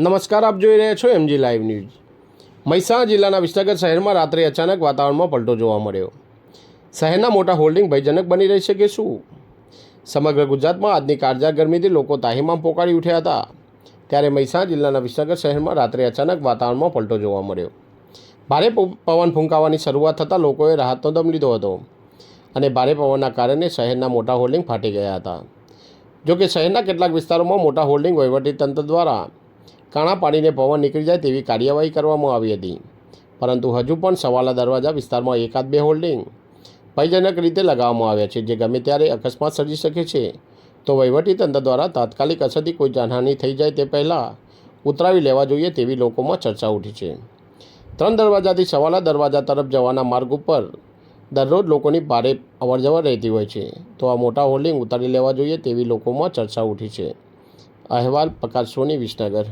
નમસ્કાર, આપ જોઈ રહ્યા છો એમજી લાઈવ ન્યૂઝ મહેસાણા જિલ્લાના વિસનગર શહેરમાં રાત્રે અચાનક વાતાવરણમાં પલટો જોવા મળ્યો. શહેરના મોટા હોલ્ડિંગ ભયજનક બની રહી છે કે શું? સમગ્ર ગુજરાતમાં આજની કાળજા ગરમીથી લોકો તાહીમામ પોકારી ઉઠ્યા હતા. ત્યારે મહેસાણા જિલ્લાના વિસનગર શહેરમાં રાત્રે અચાનક વાતાવરણમાં પલટો જોવા મળ્યો. ભારે પવન ફૂંકાવાની શરૂઆત થતાં લોકોએ રાહતનો દમ લીધો હતો અને ભારે પવનના કારણે શહેરના મોટા હોલ્ડિંગ ફાટી ગયા હતા. જોકે શહેરના કેટલાક વિસ્તારોમાં મોટા હોલ્ડિંગ વહીવટીતંત્ર દ્વારા કાણા પાડીને પવન નીકળી જાય તેવી કાર્યવાહી કરવામાં આવી હતી. પરંતુ હજુ પણ સવાલા દરવાજા વિસ્તારમાં એકાદ બે હોલ્ડિંગ ભયજનક રીતે લગાવવામાં આવ્યા છે, જે ગમે ત્યારે અકસ્માત સર્જી શકે છે. તો વહીવટીતંત્ર દ્વારા તાત્કાલિક અસરથી કોઈ જાનહાનિ થઈ જાય તે પહેલાં ઉતરાવી લેવા જોઈએ તેવી લોકોમાં ચર્ચા ઉઠી છે. ત્રણ દરવાજાથી સવાલા દરવાજા તરફ જવાના માર્ગ ઉપર દરરોજ લોકોની ભારે અવરજવર રહેતી હોય છે. તો આ મોટા હોલ્ડિંગ ઉતારી લેવા જોઈએ તેવી લોકોમાં ચર્ચા ઉઠી છે. અહેવાલ પ્રકાશ સોની વિસનગર.